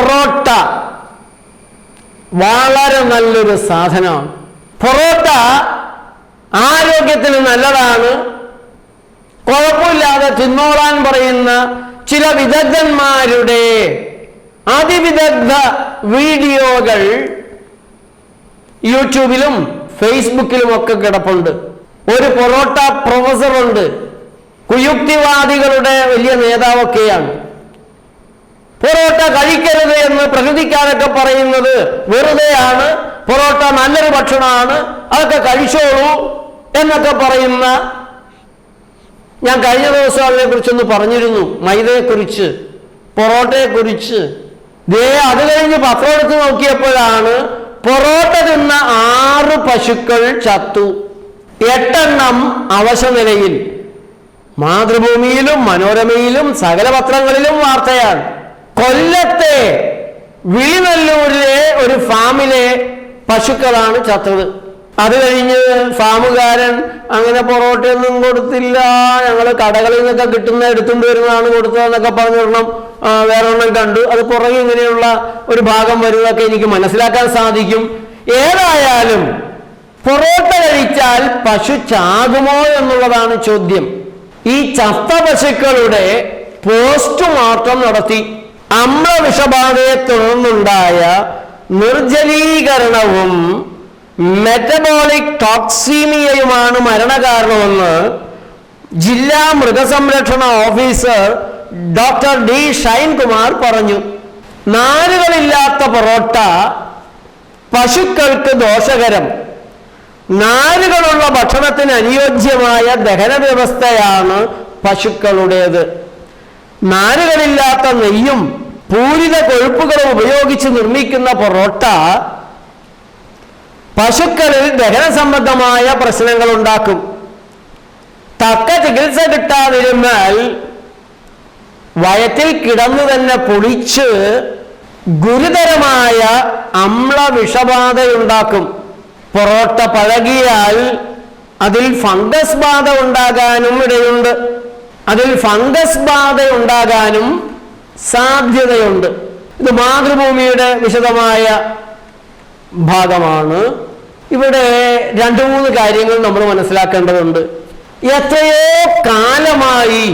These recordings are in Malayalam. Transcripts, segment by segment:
പൊറോട്ട വളരെ നല്ലൊരു സാധനമാണ്. പൊറോട്ട ആരോഗ്യത്തിന് നല്ലതാണ്. കുഴപ്പമില്ലാതെ തിന്നോളാൻ പറയുന്ന ചില വിദഗ്ധന്മാരുടെ അതിവിദഗ്ധ വീഡിയോകൾ യൂട്യൂബിലും ഫേസ്ബുക്കിലും ഒക്കെ കിടപ്പുണ്ട്. ഒരു പൊറോട്ട പ്രൊഫസറുണ്ട്. കുയുക്തിവാദികളുടെ വലിയ നേതാവൊക്കെയാണ്. പൊറോട്ട കഴിക്കരുത് എന്ന് പ്രകൃതിക്കാരൊക്കെ പറയുന്നത് വെറുതെയാണ്. പൊറോട്ട നല്ലൊരു ഭക്ഷണമാണ്. അതൊക്കെ കഴിച്ചോളൂ എന്നൊക്കെ പറയുന്ന ഞാൻ കഴിഞ്ഞ ദിവസം അതിനെ കുറിച്ചൊന്ന് പറഞ്ഞിരുന്നു. മൈദയെക്കുറിച്ച് പൊറോട്ടയെക്കുറിച്ച്. ദേ അത് കഴിഞ്ഞ് പത്രം എടുത്ത് നോക്കിയപ്പോഴാണ് പൊറോട്ട തിന്ന ആറ് പശുക്കൾ ചത്തു. എട്ടെണ്ണം അവശനിലയിൽ മാതൃഭൂമിയിലും മനോരമയിലും സകല പത്രങ്ങളിലും വാർത്തയാണ്. കൊല്ലത്തെ വിളിനല്ലൂരിലെ ഒരു ഫാമിലെ പശുക്കളാണ് ചത്തത്. അത് കഴിഞ്ഞ് ഫാമുകാരൻ അങ്ങനെ പൊറോട്ടയൊന്നും കൊടുത്തില്ല. ഞങ്ങൾ കടകളിൽ നിന്നൊക്കെ കിട്ടുന്ന എടുത്തുകൊണ്ട് വരുന്നതാണ് കൊടുത്തതെന്നൊക്കെ പറഞ്ഞൊരെണ്ണം വേറൊരെണ്ണം കണ്ടു. അത് പുറകെ ഇങ്ങനെയുള്ള ഒരു ഭാഗം വരുന്നതൊക്കെ എനിക്ക് മനസ്സിലാക്കാൻ സാധിക്കും. ഏതായാലും പൊറോട്ട കഴിച്ചാൽ പശു ചാകുമോ എന്നുള്ളതാണ് ചോദ്യം. ഈ ചത്ത പശുക്കളുടെ പോസ്റ്റ്മോർട്ടം നടത്തി. അമ്ല വിഷബാധയെ തുടർന്നുണ്ടായ നിർജലീകരണവും മെറ്റബോളിക് ടോക്സീമിയയുമാണ് മരണകാരണമെന്ന് ജില്ലാ മൃഗസംരക്ഷണ ഓഫീസർ ഡോക്ടർ ഡി ഷൈൻകുമാർ പറഞ്ഞു. നാരുകളില്ലാത്ത പൊറോട്ട പശുക്കൾക്ക് ദോഷകരം. നാരുകളുള്ള ഭക്ഷണത്തിന് അനുയോജ്യമായ ദഹന വ്യവസ്ഥയാണ് പശുക്കളുടേത്. നാരുകളില്ലാത്ത നെയ്യും പൂരിത കൊഴുപ്പുകളും ഉപയോഗിച്ച് നിർമ്മിക്കുന്ന പൊറോട്ട പശുക്കളിൽ ദഹന സംബന്ധമായ പ്രശ്നങ്ങൾ ഉണ്ടാക്കും തക്ക ചികിത്സ കിട്ടാതിരുന്നാൽ വയറ്റിൽ കിടന്നു തന്നെ പൊളിച്ച് ഗുരുതരമായ അമ്ല വിഷബാധയുണ്ടാക്കും പൊറോട്ട പഴകിയാൽ അതിൽ ഫംഗസ് ബാധ ഉണ്ടാകാനും ഇടയുണ്ട്. അതിൽ ഫംഗസ് ബാധ ഉണ്ടാകാനും സാധ്യതയുണ്ട്. ഇത് മാതൃഭൂമിയുടെ വിശദമായ ഭാഗമാണ്. ഇവിടെ രണ്ടു മൂന്ന് കാര്യങ്ങൾ നമ്മൾ മനസ്സിലാക്കേണ്ടതുണ്ട്. എത്രയോ കാലമായി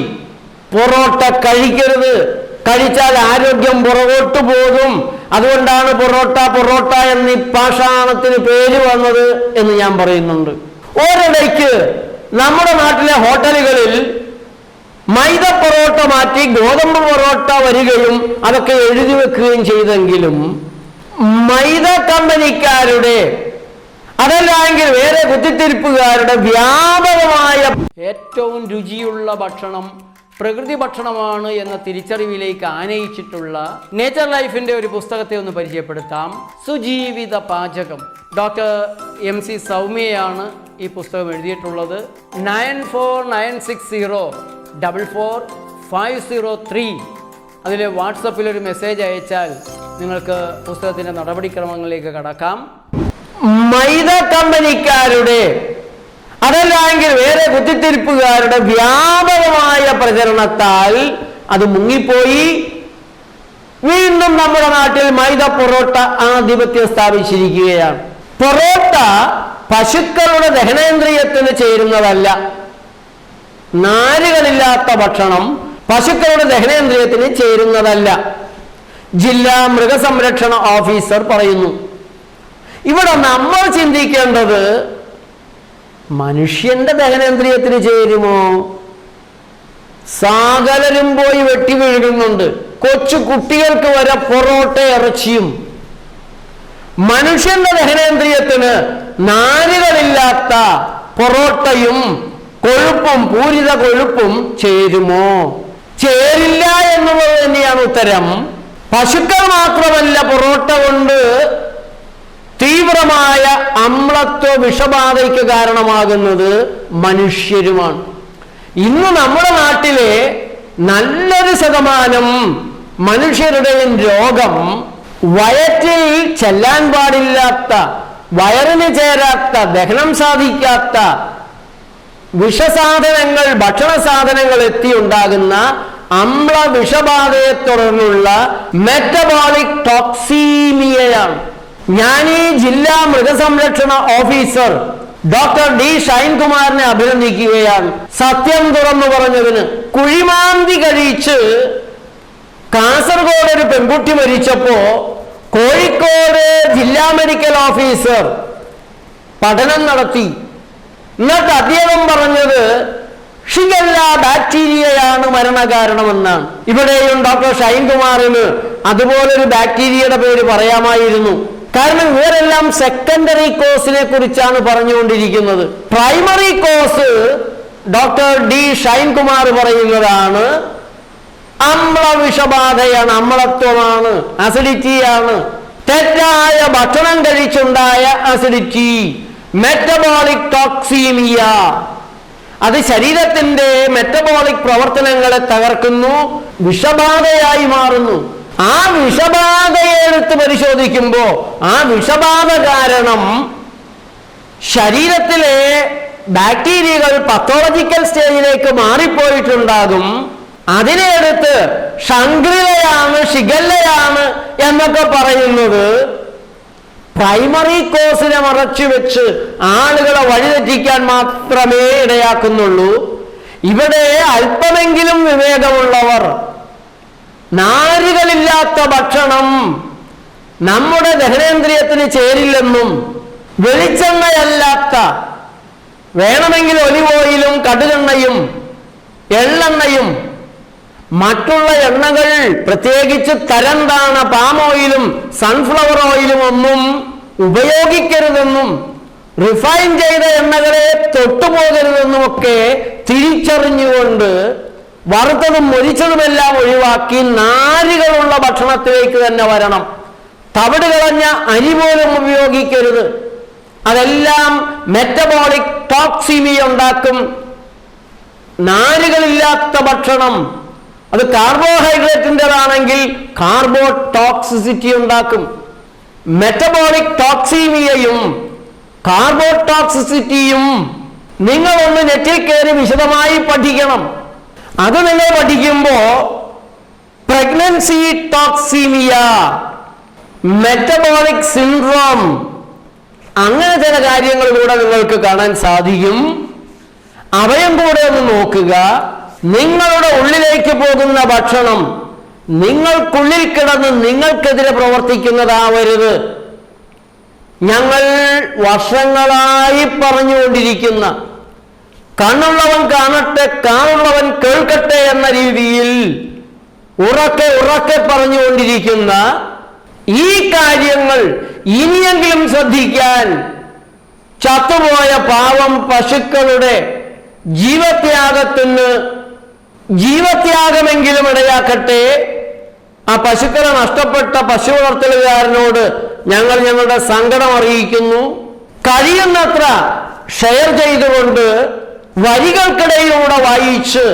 പൊറോട്ട കഴിക്കരുത്. കഴിച്ചാൽ ആരോഗ്യം പുറകോട്ട് പോകും. അതുകൊണ്ടാണ് പൊറോട്ട പൊറോട്ട എന്നീ പാഷാണത്തിന് പേര് വന്നത് എന്ന് ഞാൻ പറയുന്നുണ്ട്. ഒരിടയ്ക്ക് നമ്മുടെ നാട്ടിലെ ഹോട്ടലുകളിൽ മൈദ പൊറോട്ട മാറ്റി ഗോതമ്പ് പൊറോട്ട വരികയും അതൊക്കെ എഴുതി വെക്കുകയും ചെയ്തെങ്കിലും മൈദ കമ്പനിക്കാരുടെ അതല്ലെങ്കിൽ വേറെ കുത്തിത്തിരിപ്പുകാരുടെ വ്യാപകമായ ഏറ്റവും രുചിയുള്ള ഭക്ഷണം പ്രകൃതി ഭക്ഷണമാണ് എന്ന തിരിച്ചറിവിലേക്ക് ആനയിച്ചിട്ടുള്ള നേച്ചർ ലൈഫിന്റെ ഒരു പുസ്തകത്തെ ഒന്ന് പരിചയപ്പെടുത്താം. സുജീവിത പാചകം. ഡോക്ടർ എം സി സൗമ്യയാണ് ഈ പുസ്തകം എഴുതിയിട്ടുള്ളത്. Nine four nine six zero double four five zero three അതിൽ വാട്സപ്പിൽ ഒരു മെസ്സേജ് അയച്ചാൽ നിങ്ങൾക്ക് പുസ്തകത്തിന്റെ നടപടിക്രമങ്ങളിലേക്ക് കടക്കാം. മൈദ കമ്പനിക്കാരുടെ അതല്ലെങ്കിൽ വേറെ കുത്തിത്തിരിപ്പുകാരുടെ വ്യാപകമായ പ്രചരണത്താൽ അത് മുങ്ങിപ്പോയി. വീണ്ടും നമ്മുടെ നാട്ടിൽ മൈദ പൊറോട്ട ആധിപത്യം സ്ഥാപിച്ചിരിക്കുകയാണ്. പൊറോട്ട പശുക്കളുടെ ദഹനേന്ദ്രിയത്തിന് ചേരുന്നതല്ല. നാരുകളില്ലാത്ത ഭക്ഷണം പശുക്കളുടെ ദഹനേന്ദ്രിയത്തിന് ചേരുന്നതല്ല. ജില്ലാ മൃഗസംരക്ഷണ ഓഫീസർ പറയുന്നു. ഇവിടെ നമ്മൾ ചിന്തിക്കേണ്ടത് മനുഷ്യന്റെ ദഹനേന്ദ്രിയത്തിന് ചേരുമോ? സാഗലരും പോയി വെട്ടി വീഴുന്നുണ്ട് കൊച്ചു കുട്ടികൾക്ക് വരെ പൊറോട്ട ഇറച്ചിയും. മനുഷ്യന്റെ ദഹനേന്ദ്രിയത്തിന് നാരുകളില്ലാത്ത പൊറോട്ടയും കൊഴുപ്പും പൂരിത കൊഴുപ്പും ചേരുമോ? ചേരില്ല എന്നുള്ളത് തന്നെയാണ് ഉത്തരം. പശുക്കൾ മാത്രമല്ല പൊറോട്ട കൊണ്ട് തീവ്രമായ അമ്ലത്വ വിഷബാധയ്ക്ക് കാരണമാകുന്നത് മനുഷ്യരുമാണ്. ഇന്ന് നമ്മുടെ നാട്ടിലെ നല്ലൊരു ശതമാനം മനുഷ്യരുടെയും രോഗം വയറ്റിൽ ചെല്ലാൻ പാടില്ലാത്ത വയറിന് ചേരാത്ത ദഹനം സാധിക്കാത്ത വിഷസാധനങ്ങൾ ഭക്ഷണ സാധനങ്ങൾ എത്തിയുണ്ടാകുന്ന അമ്ല വിഷബാധയെ തുടർന്നുള്ള മെറ്റബോളിക് ടോക്സീമിയയാണ് ഞാൻ ഈ ജില്ലാ മൃഗസംരക്ഷണ ഓഫീസർ ഡോക്ടർ ഡി ഷൈൻകുമാറിനെ അഭിനന്ദിക്കുകയാണ്. സത്യം തുറന്നു പറഞ്ഞതിന് കുഴിമാന്തി കഴിച്ച് കാസർഗോഡ് ഒരു പെൺകുട്ടി മരിച്ചപ്പോ കോഴിക്കോട് ജില്ലാ മെഡിക്കൽ ഓഫീസർ പഠനം നടത്തി. എന്നിട്ട് അദ്ദേഹം പറഞ്ഞത് ഷിഗല്ല ബാക്ടീരിയയാണ് മരണകാരണമെന്നാണ് ഇവിടെയും ഡോക്ടർ ഷൈൻകുമാറിന് അതുപോലൊരു ബാക്ടീരിയയുടെ പേര് പറയാമായിരുന്നു. കാരണം ഇവരെല്ലാം സെക്കൻഡറി കോഴ്സിനെ കുറിച്ചാണ് പറഞ്ഞുകൊണ്ടിരിക്കുന്നത്. Primary course doctor D Shinekumar പറയുന്നതാണ് അമ്ല വിഷബാധയാണ് അമ്ലത്വമാണ് അസിഡിറ്റിയാണ് തെറ്റായ ഭക്ഷണം കഴിച്ചുണ്ടായ അസിഡിറ്റി മെറ്റബോളിക് ടോക്സീമിയ അത് ശരീരത്തിന്റെ മെറ്റബോളിക് പ്രവർത്തനങ്ങളെ തകർക്കുന്നു വിഷബാധയായി മാറുന്നു. ആ വിഷബാധയെ എടുത്ത് പരിശോധിക്കുമ്പോ ആ വിഷബാധ കാരണം ശരീരത്തിലെ ബാക്ടീരിയകൾ പത്തോളജിക്കൽ സ്റ്റേജിലേക്ക് മാറിപ്പോയിട്ടുണ്ടാകും. അതിനെ എടുത്ത് ഷംഗ്രിലയാണ് ഷിഗല്ലയാണ് എന്നൊക്കെ പറയുന്നത്. പ്രൈമറി കോഴ്സിനെ മറച്ചു വെച്ച് ആളുകളെ വഴിതെറ്റിക്കാൻ മാത്രമേ ഇടയാക്കുന്നുള്ളൂ. ഇവിടെ അല്പമെങ്കിലും വിവേകമുള്ളവർ നാരുകളില്ലാത്ത ഭക്ഷണം നമ്മുടെ ദഹനേന്ദ്രിയത്തിന് ചേരില്ലെന്നും വെളിച്ചെണ്ണയല്ലാത്ത വേണമെങ്കിൽ ഒലിവ് ഓയിലും കടുകെണ്ണയും എള്ളെണ്ണയും മറ്റുള്ള എണ്ണകൾ പ്രത്യേകിച്ച് തരംതാണ പാം ഓയിലും സൺഫ്ലവർ ഓയിലും ഒന്നും ഉപയോഗിക്കരുതെന്നും റിഫൈൻ ചെയ്ത എണ്ണകളെ തൊട്ടുപോകരുതെന്നും ഒക്കെ തിരിച്ചറിഞ്ഞുകൊണ്ട് വറുത്തതും മൊരിച്ചതുമെല്ലാം ഒഴിവാക്കി നാരുകളുള്ള ഭക്ഷണത്തിലേക്ക് തന്നെ വരണം. തവിട് കളഞ്ഞ അരി പോലും ഉപയോഗിക്കരുത്. അതെല്ലാം മെറ്റബോളിക് ടോക്സിമി ഉണ്ടാക്കും. നാരുകളില്ലാത്ത ഭക്ഷണം. അത് കാർബോഹൈഡ്രേറ്റിന്റെതാണെങ്കിൽ കാർബോ ടോക്സിസിറ്റി ഉണ്ടാക്കും. മെറ്റബോളിക് ടോക്സീമിയയും കാർബോ ടോക്സിസിറ്റിയും നിങ്ങളൊന്ന് നെറ്റിൽ കയറി വിശദമായി പഠിക്കണം. അത് നിങ്ങൾ പഠിക്കുമ്പോ പ്രഗ്നൻസി ടോക്സീമിയ മെറ്റബോളിക് സിൻഡ്രോം അങ്ങനെ ചില കാര്യങ്ങൾ കൂടെ നിങ്ങൾക്ക് കാണാൻ സാധിക്കും. അവയും കൂടെ ഒന്ന് നോക്കുക. നിങ്ങളുടെ ഉള്ളിലേക്ക് പോകുന്ന ഭക്ഷണം നിങ്ങൾക്കുള്ളിൽ കിടന്ന് നിങ്ങൾക്കെതിരെ പ്രവർത്തിക്കുന്നതാവരുത്. ഞങ്ങൾ വർഷങ്ങളായി പറഞ്ഞുകൊണ്ടിരിക്കുന്ന കണ്ണുള്ളവൻ കാണട്ടെ കാണുള്ളവൻ കേൾക്കട്ടെ എന്ന രീതിയിൽ ഉറക്കെ ഉറക്കെ പറഞ്ഞുകൊണ്ടിരിക്കുന്ന ഈ കാര്യങ്ങൾ ഇനിയെങ്കിലും ശ്രദ്ധിക്കാൻ ചത്തുപോയ പാവം പശുക്കളുടെ ജീവത്യാഗത്തിന് ജീവത്യാഗമെങ്കിലും ഇടയാക്കട്ടെ. ആ പശുക്കളെ നഷ്ടപ്പെട്ട പശു വളർത്തലുകാരനോട് ഞങ്ങൾ ഞങ്ങളുടെ സങ്കടം അറിയിക്കുന്നു. കഴിയുന്നത്ര ഷെയർ ചെയ്തുകൊണ്ട് വരികൾക്കിടയിലൂടെ വായിച്ച്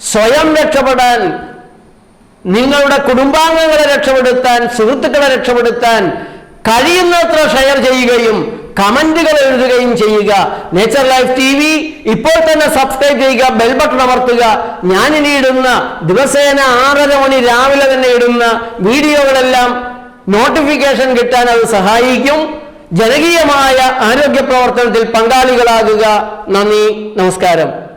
സ്വയം രക്ഷപ്പെടാൻ നിങ്ങളുടെ കുടുംബാംഗങ്ങളെ രക്ഷപ്പെടുത്താൻ സുഹൃത്തുക്കളെ രക്ഷപ്പെടുത്താൻ കഴിയുന്നത്ര ഷെയർ ചെയ്യുകയും കമന്റുകൾ എഴുതുകയും ചെയ്യുക. നേച്ചർ ലൈഫ് ടി വി ഇപ്പോൾ തന്നെ സബ്സ്ക്രൈബ് ചെയ്യുക ബെൽ ബട്ടൺ അമർത്തുക. ഞാൻ ഇനി ഇടുന്ന ദിവസേന ആറര മണി രാവിലെ തന്നെ ഇടുന്ന വീഡിയോകളെല്ലാം നോട്ടിഫിക്കേഷൻ കിട്ടാൻ അത് സഹായിക്കും. ജനകീയമായ ആരോഗ്യ പ്രവർത്തനത്തിൽ പങ്കാളികളാകുക. നന്ദി നമസ്കാരം.